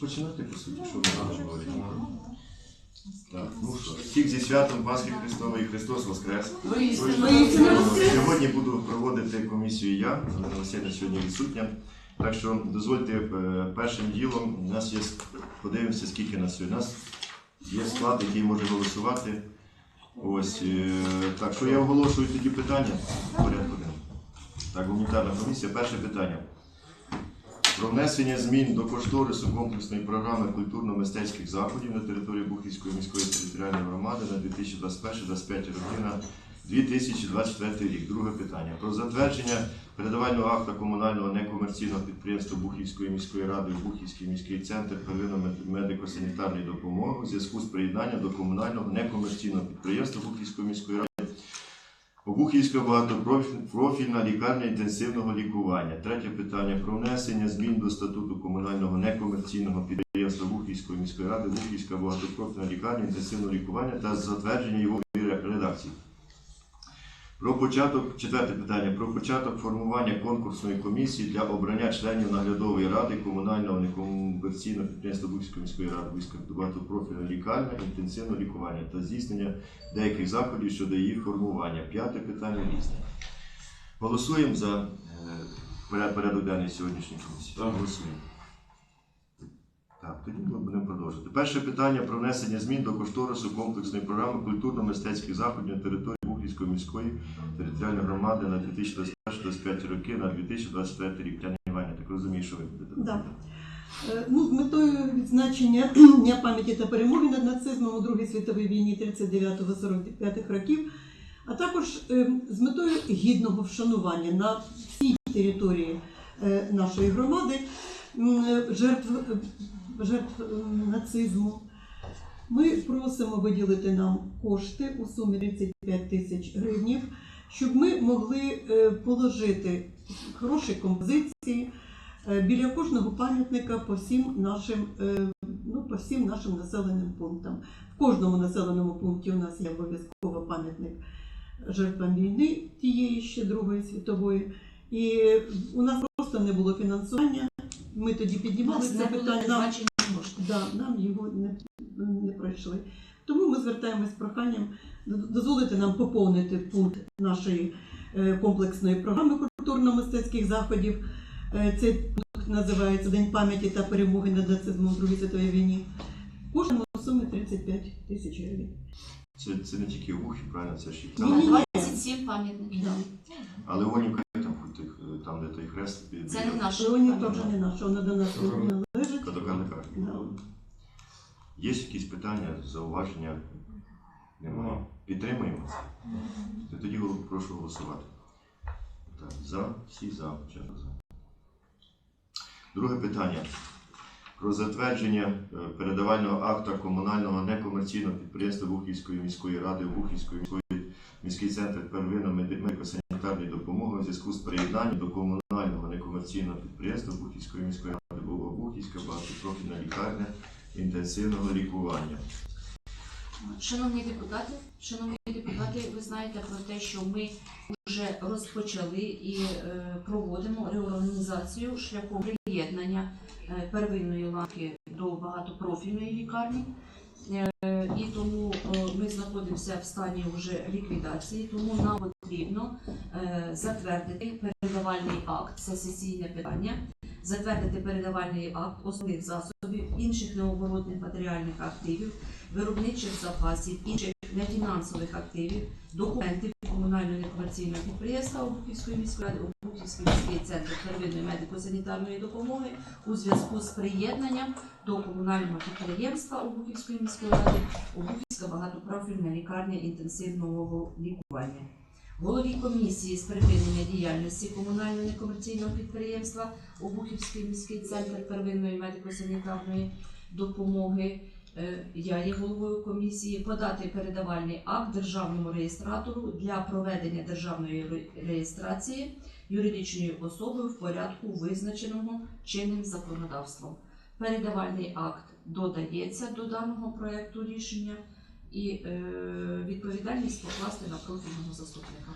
Починати по суті, що ми можемо говорити. Так, ну що, всіх зі святом Пасхи Христової Христос Воскрес. Сьогодні буду проводити комісію я, Васильівна сьогодні відсутня. Так що дозвольте е, першим ділом, у нас є, подивимося, скільки нас сьогодні. У нас є склад, який може голосувати. Ось, е, так що я оголошую тоді питання. Порядку. Так, гуманітарна комісія. Перше питання. Про внесення змін до кошторису комплексної програми культурно-мистецьких заходів на території Бухівської міської територіальної громади на 2021-2025 роки на 2024 рік. Друге питання. Про затвердження передавального акта комунального некомерційного підприємства Бухівської міської ради Бухівський міський центр первинної медико-санітарної допомоги у зв'язку з приєднанням до комунального некомерційного підприємства Бухівської міської ради Обухівська багатопрофільна лікарня інтенсивного лікування. Третє питання про внесення змін до статуту комунального некомерційного підприємства Бухівської міської ради, Бухівська багатопрофільна лікарня інтенсивного лікування та затвердження його редакції. Про початок, четверте питання, про початок формування конкурсної комісії для обрання членів наглядової ради комунального некомерційного підприємства Бухівської міської ради, Бухівська багатопрофільна лікарня інтенсивного лікування та здійснення деяких заходів щодо її формування. П'яте питання різне. Голосуємо за е, поряд- порядок денний сьогоднішньої комісії. Так. Голосуємо. Так, тоді ми будемо продовжувати. Перше питання про внесення змін до кошторису комплексної програми культурно-мистецьких заходів на території Бухівської міської територіальної громади на 2021-2025 роки на 2024 рік. Тетяна Іванівна, так розумію, що ви будете. Да. Е, Ну, з метою відзначення Дня пам'яті та перемоги над нацизмом у Другій світовій війні 39-45 років, а також е, з метою гідного вшанування на всій території е, нашої громади жертв, жертв нацизму. Ми просимо виділити нам кошти у сумі 35 тисяч гривнів, щоб ми могли е, положити хороші композиції е, біля кожного пам'ятника по всім нашим, е, ну, по всім нашим населеним пунктам. В кожному населеному пункті у нас є обов'язково пам'ятник жертвам війни тієї ще Другої світової. І у нас просто не було фінансування. Ми тоді піднімали це питання. Нам. Да, нам його не, не пройшли. Тому ми звертаємось з проханням дозволити нам поповнити пункт нашої е, комплексної програми культурно-мистецьких заходів. Е, Цей пункт називається День пам'яті та перемоги над нацизмом у Другій світовій війні. У сумі 35 тисяч гривень. Це, це не тільки обухи, правильно, це ж і ні. 27 пам'ятників. Да. Але Онівка там, хоч тих, е, там, де той хрест, Це не наш. Леонівка вже не наша, вона до нас не належить. Кадокарника. Да. Є якісь питання, зауваження? Немає. Підтримуємо? То Тоді прошу голосувати. Так, за, всі за, чесно за. Друге питання. Про затвердження е, передавального акта комунального некомерційного підприємства Бухівської міської ради Бухівської міської міський центр первинної медико-санітарної допомоги у зв'язку з приєднанням до комунального некомерційного підприємства Бухівської міської ради Бухівська багатопрофільна лікарня інтенсивного лікування. Шановні депутати, шановні депутати, ви знаєте про те, що ми вже розпочали і е, проводимо реорганізацію шляхом приєднання е, первинної ланки до багатопрофільної лікарні. Е, І тому ми знаходимося в стані вже ліквідації, тому нам потрібно затвердити передавальний акт, це сесійне питання, затвердити передавальний акт основних засобів, інших необоротних матеріальних активів, виробничих запасів, інших нефінансових активів, документів комунального некомерційного підприємства Обухівської міської ради, Обухівський міський центр первинної медико-санітарної допомоги у зв'язку з приєднанням до комунального підприємства Обухівської міської ради Обухівська багатопрофільна лікарня інтенсивного лікування. Голові комісії з припинення діяльності комунального некомерційного підприємства Обухівський міський центр первинної медико-санітарної допомоги. Е, Я є головою комісії подати передавальний акт державному реєстратору для проведення державної реєстрації юридичної особи в порядку, визначеному чинним законодавством. Передавальний акт додається до даного проекту рішення і е, відповідальність покласти на профільного заступника.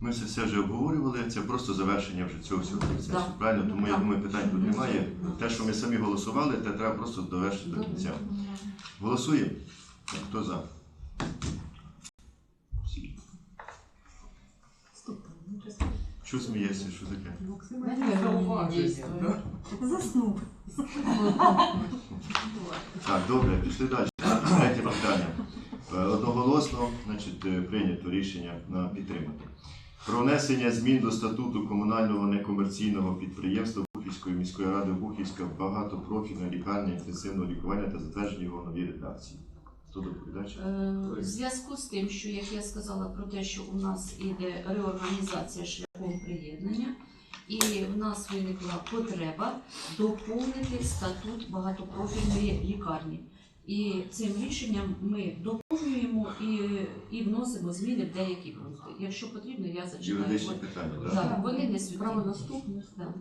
Ми це все вже обговорювали, це просто завершення вже цього всього процесу. Да. Правильно? Тому я думаю, питань тут немає. Те, що ми самі голосували, те треба просто довершити до кінця. Голосуємо? Хто за? Всі. Що смієшся? Що таке? Заснув. Так, добре, пішли далі. Третє питання. Е, Одноголосно значить, е, прийнято рішення на підтримати. Про внесення змін до статуту комунального некомерційного підприємства Бухівської міської ради Бухівська багатопрофільна лікарня інтенсивного лікування та затвердження його новій редакції. Хто доповідач? Е, В зв'язку з тим, що як я сказала про те, що у нас іде реорганізація шляхом приєднання, і в нас виникла потреба доповнити статут багатопрофільної лікарні. І цим рішенням ми доповнюємо і, і вносимо зміни в деякі пункти. Якщо потрібно, я зачитаю. Юридичні питання, так? Так, вони не суттєві. Правонаступних. так.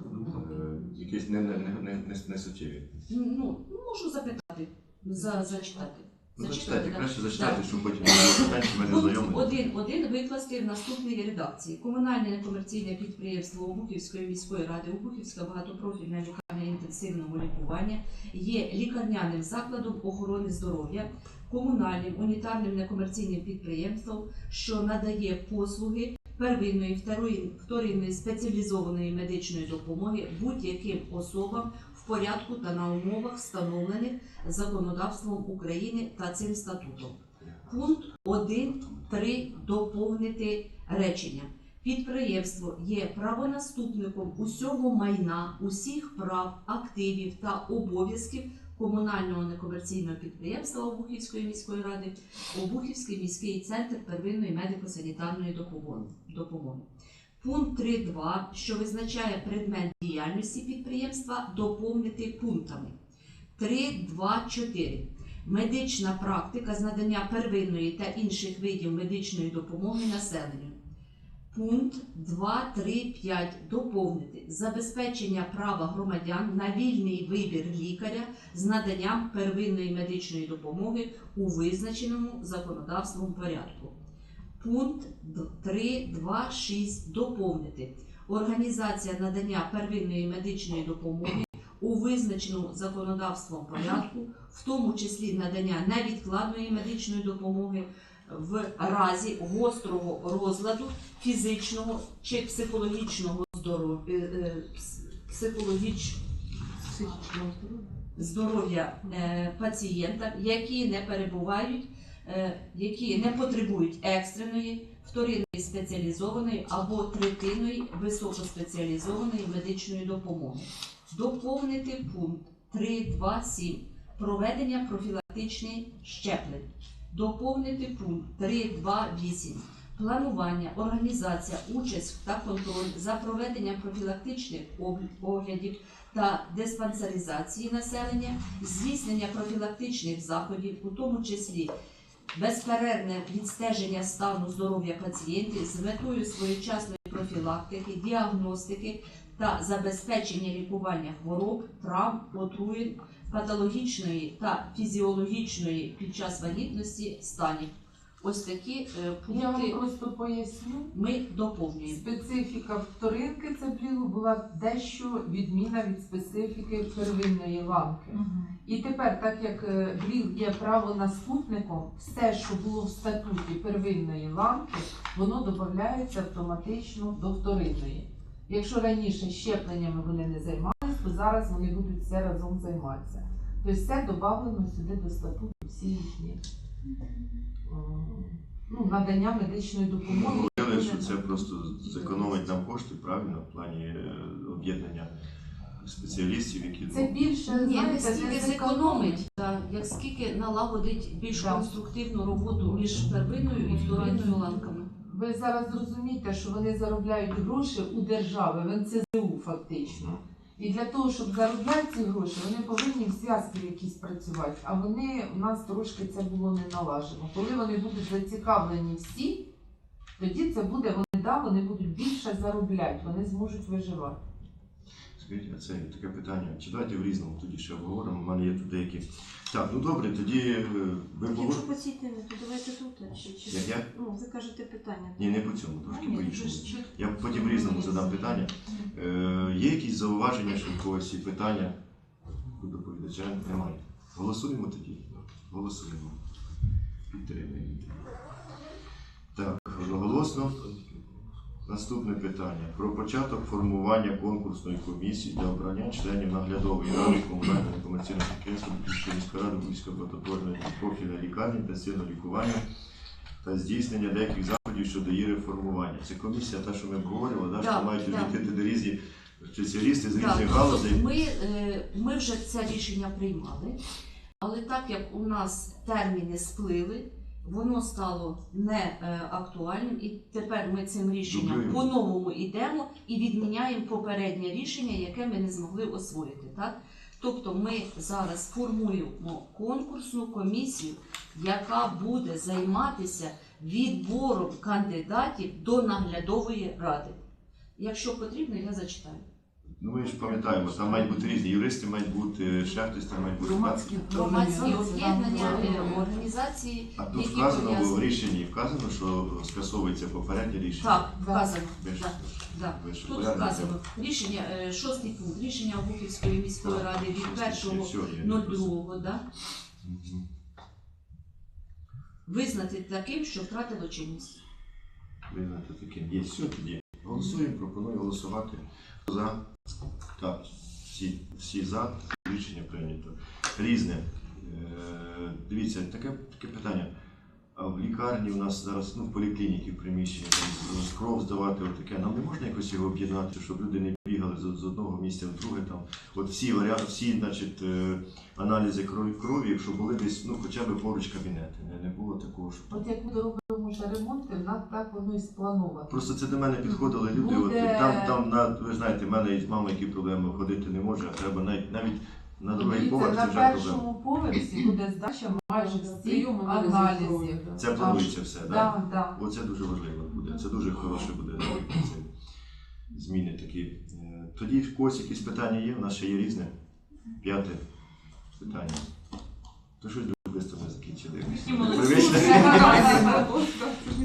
Е, Якісь не, не, не, не, не, не суттєві. Ну, можу запитати, за, зачитати. Зачитайте, да. краще зачитайте, Так. щоб потім не було питань, що ми не знайомі. один, один викласти в наступній редакції. Комунальне некомерційне підприємство Обухівської міської ради Обухівська багатопрофільна лікарня інтенсивного лікування є лікарняним закладом охорони здоров'я, комунальним унітарним некомерційним підприємством, що надає послуги первинної, вторинної спеціалізованої медичної допомоги будь-яким особам порядку та на умовах, встановлених законодавством України та цим статутом. Пункт 1.3 доповнити реченням. Підприємство є правонаступником усього майна, усіх прав, активів та обов'язків комунального некомерційного підприємства Обухівської міської ради, Обухівський міський центр первинної медико-санітарної допомоги. Пункт 3.2, що визначає предмет діяльності підприємства, доповнити пунктами 3.2.4. Медична практика з надання первинної та інших видів медичної допомоги населенню. Пункт 2.3.5 доповнити забезпечення права громадян на вільний вибір лікаря з наданням первинної медичної допомоги у визначеному законодавством порядку. Пункт 3.2.6 доповнити. Організація надання первинної медичної допомоги у визначеному законодавством порядку, в тому числі надання невідкладної медичної допомоги в разі гострого розладу фізичного чи психологічного здоров'я, психологіч... здоров'я е, пацієнта, які не перебувають, е, які не потребують екстреної, вторинної спеціалізованої або третинної високоспеціалізованої медичної допомоги. Доповнити пункт 3.2.7 проведення профілактичних щеплень. Доповнити пункт 3.2.8 планування, організація, участь та контроль за проведенням профілактичних оглядів та диспансеризації населення, здійснення профілактичних заходів, у тому числі безперервне відстеження стану здоров'я пацієнтів з метою своєчасної профілактики, діагностики та забезпечення лікування хвороб, травм, отруєнь, патологічної та фізіологічної під час вагітності станів. Ось такі е, Я вам пункти просто поясню. ми доповнюємо. Специфіка вторинки цеплілу була дещо відміна від специфіки первинної ланки. І тепер, так як е, БРІЛ є правонаступником, все, що було в статуті первинної ланки, воно додається автоматично до вторинної. Якщо раніше щепленнями вони не займалися, то зараз вони будуть все разом займатися. Тобто це додано сюди до статуту всі їхні е, ну, надання медичної допомоги. Говорили, що це просто зекономить нам кошти, правильно, в плані е, об'єднання спеціалістів, які Це більше Ні, не знаєте, стільки зекономить, та, як скільки налагодить більш Так. конструктивну роботу між первинною і вторинною ланками. Ви зараз зрозумієте, що вони заробляють гроші у держави, в НЦЗУ фактично. І для того, щоб заробляти ці гроші, вони повинні в зв'язки якісь працювати. А вони у нас трошки це було не налажено. Коли вони будуть зацікавлені всі, тоді це буде вони да, вони будуть більше заробляти, вони зможуть виживати. А це таке питання. Чи давайте в різному тоді ще обговоримо? У мене є тут деякі. Так, ну добре, тоді е, ви Якщо по цій темі, то давайте тут. Чи, чи... Як я? Ну, ви кажете питання. Ні, не по цьому, трошки по іншому. Я потім в різному задам питання. Е, є якісь зауваження, що в когось і питання до доповідача? Немає. Голосуємо тоді. Голосуємо. Підтримуємо. Так, одноголосно. Наступне питання. Про початок формування конкурсної комісії для обрання членів наглядової ради комунального некомерційного підприємства Бутівської міської ради Бутівської амбулаторної профільної лікарні інтенсивного лікування та здійснення деяких заходів щодо її реформування. Це комісія, та, що ми обговорювали, да, що мають так. відійти до різні спеціалісти з різних галузей. Ми, е, ми вже це рішення приймали, але так як у нас терміни сплили, воно стало не е, актуальним, і тепер ми цим рішенням по-новому йдемо і відміняємо попереднє рішення, яке ми не змогли освоїти. Так? Тобто ми зараз формуємо конкурсну комісію, яка буде займатися відбором кандидатів до наглядової ради. Якщо потрібно, я зачитаю. Ну ми ж пам'ятаємо, там мають бути різні юристи, мають бути ще хтось там мають бути. Громадські Громадські об'єднання, Організації. е, А тут які вказано, бо в пов'язані. рішенні вказано, що скасовується попереднє рішення. Так, вказано. Ж- Так, так. ви ж Тут порядок вказано рішення, е, шостий пункт, рішення Обухівської міської ради від Все, я- я просто- 1.02, да? Мгм. визнати таким, що втратило чинність. Визнати таким. Є все тоді. Голосуємо, пропоную голосувати. За. Так, всі, всі за. Рішення прийнято. Різне. Е, дивіться, таке, таке питання. А в лікарні у нас зараз, ну, в поліклініці, в приміщенні, там, кров здавати, отаке. Нам не можна якось його об'єднати, щоб люди не бігали з, з одного місця в друге. Там. От всі варіанти, всі, значить, е, аналізи крові, крові, якщо були десь, ну, хоча б поруч кабінети. Не, не було такого, щоб От як ми робимо ремонти, нас так воно і сплановано. Просто це до мене підходили люди. Буде- От там, там на ви знаєте, в мене із мами які проблеми ходити не може, а треба навіть навіть на другий поверх це на вже проблема. першому поверсі буде здача майже всіх аналізів да. Це планується все, так? Да? Так, так. Оце дуже важливо буде. Це дуже хороше буде зміни такі. Е, Тоді в когось якісь питання є, у нас ще є різне. П'яте питання. То щось дуже швидко ми закінчили. Привичне.